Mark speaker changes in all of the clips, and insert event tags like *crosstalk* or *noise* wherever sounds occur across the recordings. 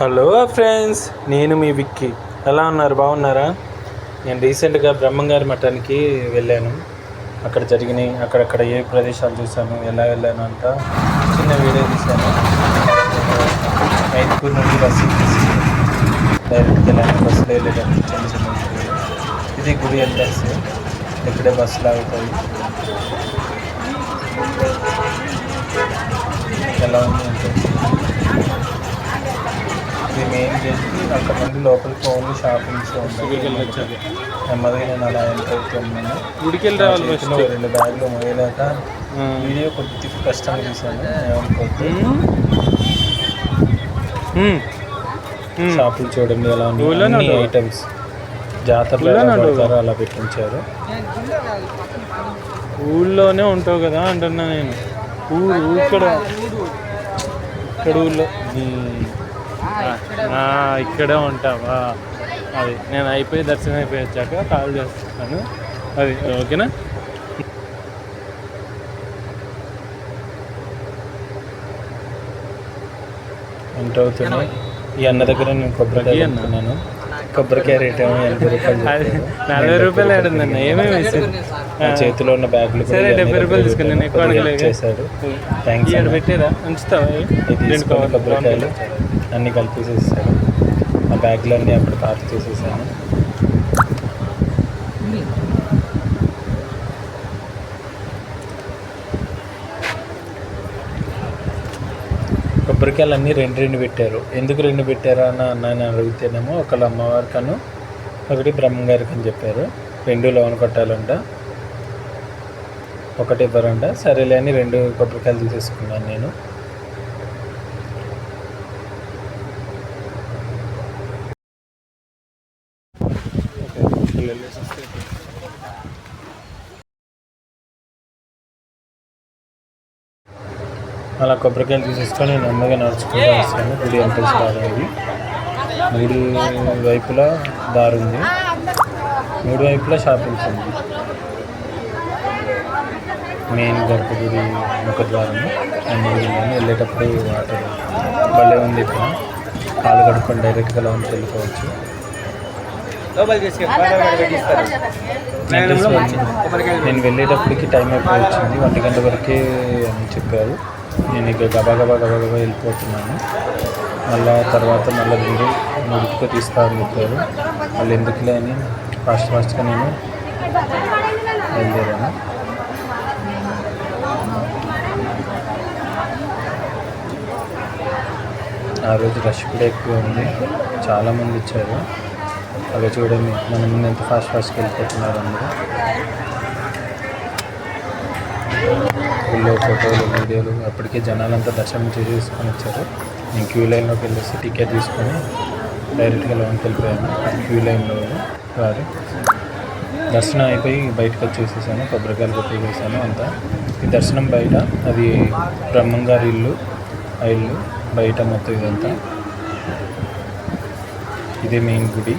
Speaker 1: Hello friends నేను మీ విక్కీ. ఎలా ఉన్నారు? బాగున్నారా? నేను రీసెంట్గా బ్రహ్మంగారి మఠానికి వెళ్ళాను. అక్కడ జరిగినాయి. అక్కడక్కడ ఏ ప్రదేశాలు చూశాను? ఎలా వెళ్ళాను అంట చిన్న వీడియో తీశాను. మైత్పూర్ నుండి బస్సు తీసి డైరెక్ట్గా వెళ్ళాను. బస్సులో వెళ్ళేటప్పుడు చిన్న చిన్న ఇది గుడి ఎంట్రన్స్. ఇక్కడే బస్సులు ఆగుతాయి ఎలా ఉంది ఎంట్రన్స్ ఇది మెయిన్ చేసి అక్కడ నుండి లోపలికి ఓన్లీ షాపింగ్స్ ఉంటాయి నెమ్మదిగా నేను అలా ఎంటర్ అవుతున్నాను. చేతిలో రెండు బ్యాగులు మోయలేక వీడియో కొద్దిగా కష్టంగా తీసాను ఏమనుకోవద్దు షాపులు చూడండి ఎలా ఉన్నాయి. ఐటమ్స్ జాతరలో. పెడతారో అలా పెట్టించారు.
Speaker 2: ఊళ్ళోనే ఉంటావు కదా అంటున్నా నేను. ఊరు ఇక్కడ. ఇక్కడ ఊళ్ళో. ఇక్కడే ఉంటావా అది. నేను అయిపోయి దర్శనం అయిపోయి వచ్చాక కాల్ చేస్తాను. అది ఓకేనా?
Speaker 1: ఎంటర్ అవుతున్నాయి ఈ అన్న దగ్గర నేను కొబ్బరికాయ
Speaker 2: ఈ అన్న?
Speaker 1: కొనుక్కున్నాను కొబ్బరికాయ రేట్ ఏమో ఎనభై రూపాయలు.
Speaker 2: నలభై రూపాయలు ఆడిందన్న ఏమేమి
Speaker 1: నా చేతిలో ఉన్న బ్యాగులు
Speaker 2: సరే, డెబ్బై రూపాయలు తీసుకుని నేను ఎక్కువ అడగలేదు.
Speaker 1: చేశాడు. థ్యాంక్స్
Speaker 2: ఇక్కడ పెట్టేదా? ఉంచుతావా?
Speaker 1: కొబ్బరికాయలు అన్నీ కలిపేసేసాడు ఆ బ్యాగులన్నీ అక్కడ పార్క్ చేసేసాను. కొబ్బరికాయలు అన్నీ రెండు రెండు పెట్టారు. ఎందుకు రెండు పెట్టారా అని అన్నాను అడిగితేనేమో ఒకళ్ళు అమ్మవారికను ఒకటి బ్రహ్మంగారికి అని చెప్పారు. రెండు లోన కొట్టాలంట. ఒకటి ఇవ్వరంట సరేలే అని రెండు కొబ్బరికాయలు తీసేసుకున్నాను నేను. అలా కొబ్బరికాయలు తీసేసుకొని నెమ్మదిగా నడుచుకుంటూ వస్తాను. గుడి ఎంట్రన్స్ రావాలి మూడు వైపులా దారి ఉంది. మూడు వైపులా షాపింగ్స్ ఉంది. మెయిన్ గర్భగుడి ముఖద్వారం నెమ్మదిగా వెళ్ళాను వెళ్ళేటప్పుడు వాటర్ భలే ఉంది ఇక్కడ. కాలు కడుక్కొని డైరెక్ట్గా లోనికి వెళ్ళిపోవచ్చు. నేను వెళ్ళేటప్పటికి టైం అయిపోయి వచ్చింది ఒంటి గంట వరకే అని చెప్పారు. నేను ఇక గబా గబా గబా గబా వెళ్ళిపోతున్నాను. మళ్ళా తర్వాత మళ్ళీ మీరు ముడికితో తీస్తారని చెప్పారు. వాళ్ళు ఎందుకులే అని ఫాస్ట్ ఫాస్ట్గా నేను బయలుదేరాను. ఆ రోజు రష్ కూడా ఎక్కువ ఉంది. చాలామంది వచ్చారు. అవి చూడండి మన ముందు ఎంత ఫాస్ట్ ఫాస్ట్కి వెళ్ళిపోతున్నారు అందరూ. ఊళ్ళో ఫోటోలు వీడియోలు అప్పటికే జనాలంతా దర్శనం చేసుకొని వచ్చారు. నేను క్యూ లైన్లోకి వెళ్ళేసి టికెట్ తీసుకొని డైరెక్ట్గా లోన్కి వెళ్ళిపోయాను. క్యూ లైన్లో వారు దర్శనం అయిపోయి బయటకు వచ్చేసేసాను. కొబ్బరికాయలు కొట్టేసేసాను అంతా. ఈ దర్శనం బయట అది బ్రహ్మంగారి ఇల్లు ఆ ఇల్లు. బయట మొత్తం ఇదంతా. ఇదే మెయిన్ గుడి.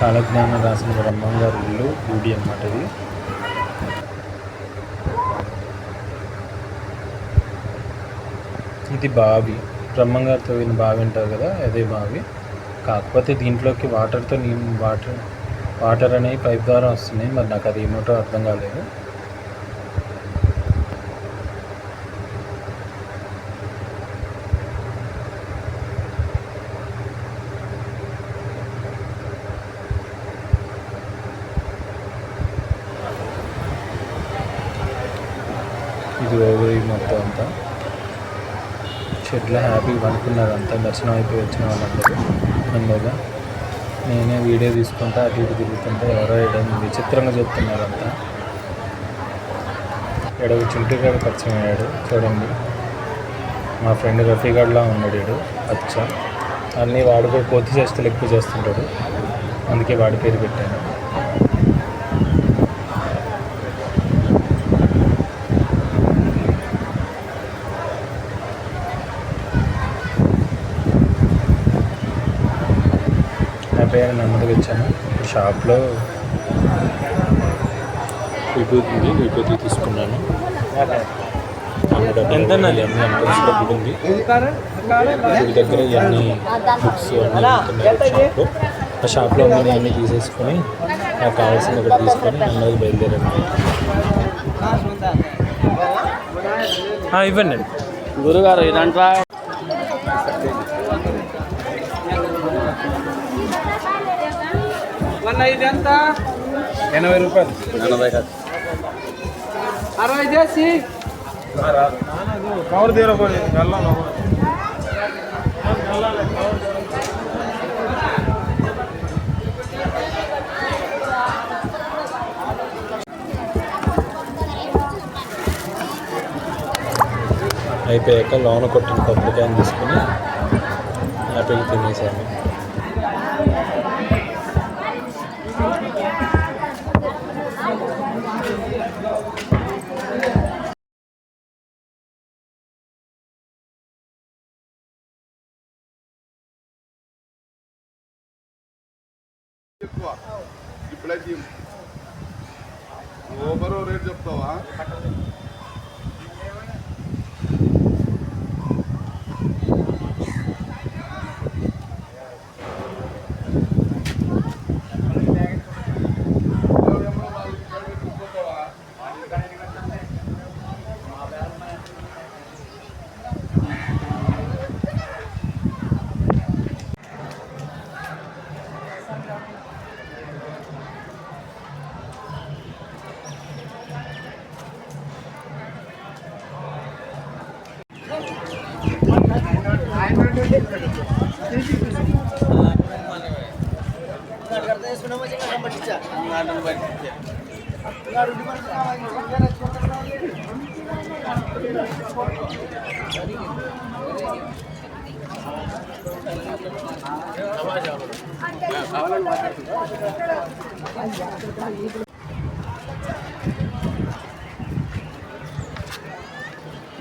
Speaker 1: కాలజ్ఞానం రాసిన బ్రహ్మంగారు ఇల్లు గుడి అన్నమాట ఇది. ఇది బావి. బ్రహ్మంగారు తవ్విన బావి అంటారు కదా అదే బావి. కాకపోతే దీంట్లోకి వాటర్తో నీ వాటర్ వాటర్ అనేవి పైప్ ద్వారా వస్తున్నాయి. మరి నాకు అది ఏమిటో అర్థం కాలేదు ఇది ఓవర్ మొత్తం అంతా. షెడ్లో హ్యాపీగా పడుకున్నారు అంతా. దర్శనం అయిపోయి వచ్చిన వాళ్ళందరూ. నెమ్మదిగా నేనే వీడియో తీసుకుంటా అటు ఇటు తిరుగుతుంటే ఎవరో ఏదైనా విచిత్రంగా చెప్తున్నారు అంతా. ఇక్కడ చింటిగాడు పరిచయం అయ్యాడు చూడండి. మా ఫ్రెండ్ రఫీగాడ్లా ఉన్నాడు వీడు అచ్చ. అన్నీ వాడు కూడా కోతి ఎక్కువ చేస్తుంటాడు. అందుకే వాడి పేరు పెట్టాను. అయిపోయాక నెమ్మదిగా వచ్చాను ఇప్పుడు షాప్లో విభూతి ఉంది విభూతి తీసుకున్నాను.
Speaker 2: ఎంత
Speaker 1: ఉంది. దగ్గర ఇవన్నీ బుక్స్ అన్నీ ఆ షాప్లో ఉన్న అన్నీ తీసేసుకొని నాకు కావాల్సింది ఒకటి తీసుకొని నెమ్మది బయలుదేరాను.
Speaker 2: ఆ, ఇవ్వండి.
Speaker 3: గురుగారు ఇదంతా
Speaker 4: ఎంత?
Speaker 1: ఎనభై రూపాయలు.
Speaker 3: ఎనభై
Speaker 4: అరవై చేసి.
Speaker 1: కవర్ తీరపోయి వెళ్ళాను అయిపోయాక లోన కొట్టిన కొబ్బరికాయని తీసుకుని హ్యాపీగా తినేసాను
Speaker 5: ఇప్పుడైతే ఓవరో రేట్ చెప్తావా?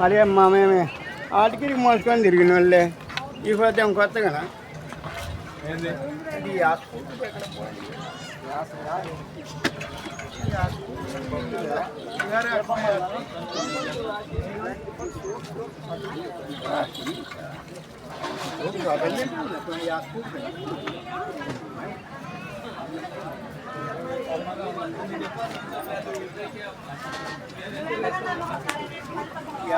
Speaker 4: మరి అమ్మా మేమే. ఆటికి మోసుకొని తిరిగిన వాళ్ళే. ఈ పోతే కొత్త కదా ఇది ఆ స్కూటర్ ఎక్కడ పోయింది? ఈ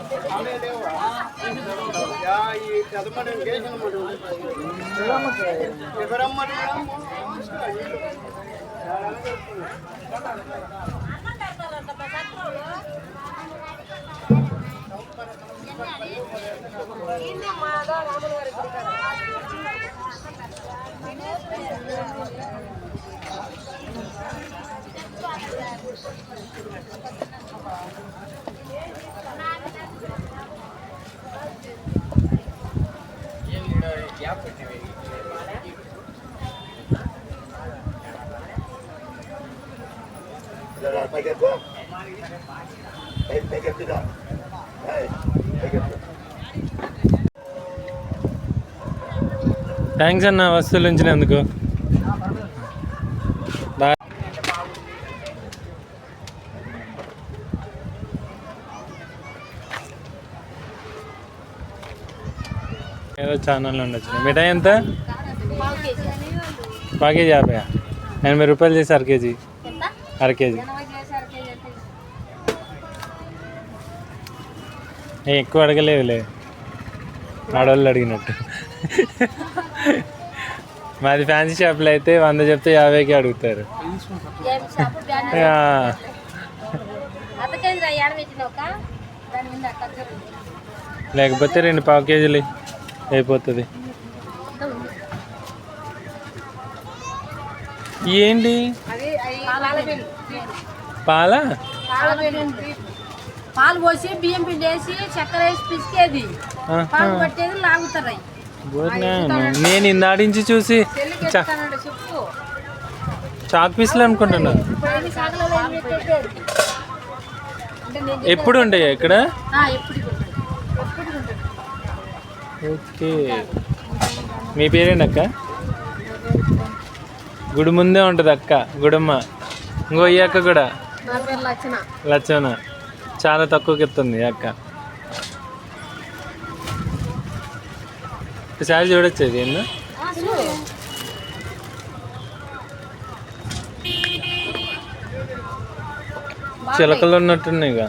Speaker 4: ఆ స్కూటర్ వేరే ఇదిగో వెళ్ళి ఉంటుంది, ఈ ఆ స్కూటర్. ఈ ఆడవాళ్ళు యా, ఈ పెదమడి కేసిన మడి ఎవరమ్మడి
Speaker 2: థ్యాంక్స్ అన్న వస్తువులు ఉంచినందుకు. ఏదో ఛానల్ ఉండొచ్చు. మిఠాయి ఎంత? పావు కేజీ యాభై. ఎనభై రూపాయలు చేసి అర కేజీ. అర కేజీ. ఎక్కువ అడగలేవులే ఆడవాళ్ళు అడిగినట్టు. *laughs* మాది ఫ్యాన్సీ షాప్లో అయితే వంద చెప్తే యాభైకి అడుగుతారు. లేకపోతే రెండు పావు కేజీలు అయిపోతుంది. ఏంటి? పాల
Speaker 6: పాలు? పోసి బియ్యం పిండి వేసి చక్కెర వేసి పిసికేది. పాలు పట్టేది లాగుతారు.
Speaker 2: నేను ఇందాడించి చూసి చాక్ పీసులు అనుకుంటున్నా. ఎప్పుడు ఉంటాయి ఇక్కడ. ఓకే. మీ పేరేంటి అక్క? గుడి ముందే ఉంటుంది అక్క గుడమ్మ. ఇంకో ఈ అక్క కూడా. లచ్చన. చాలా తక్కువకి ఎత్తుంది అక్క. ఈసారి చూడొచ్చు ఇది ఏందో? చిలకలు ఉన్నట్టున్నాయి ఇక.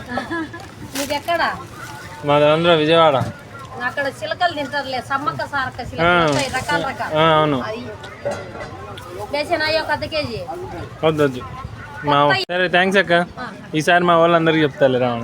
Speaker 2: మాది ఆంధ్ర విజయవాడ.
Speaker 6: అక్కడ చిలకలు తింటారులే సమ్మక్క రకాల రకాలు
Speaker 2: అవును. వద్దు వద్దు. మా సరే థ్యాంక్స్ అక్క. ఈసారి మా వాళ్ళందరికీ చెప్తాలే రావణ.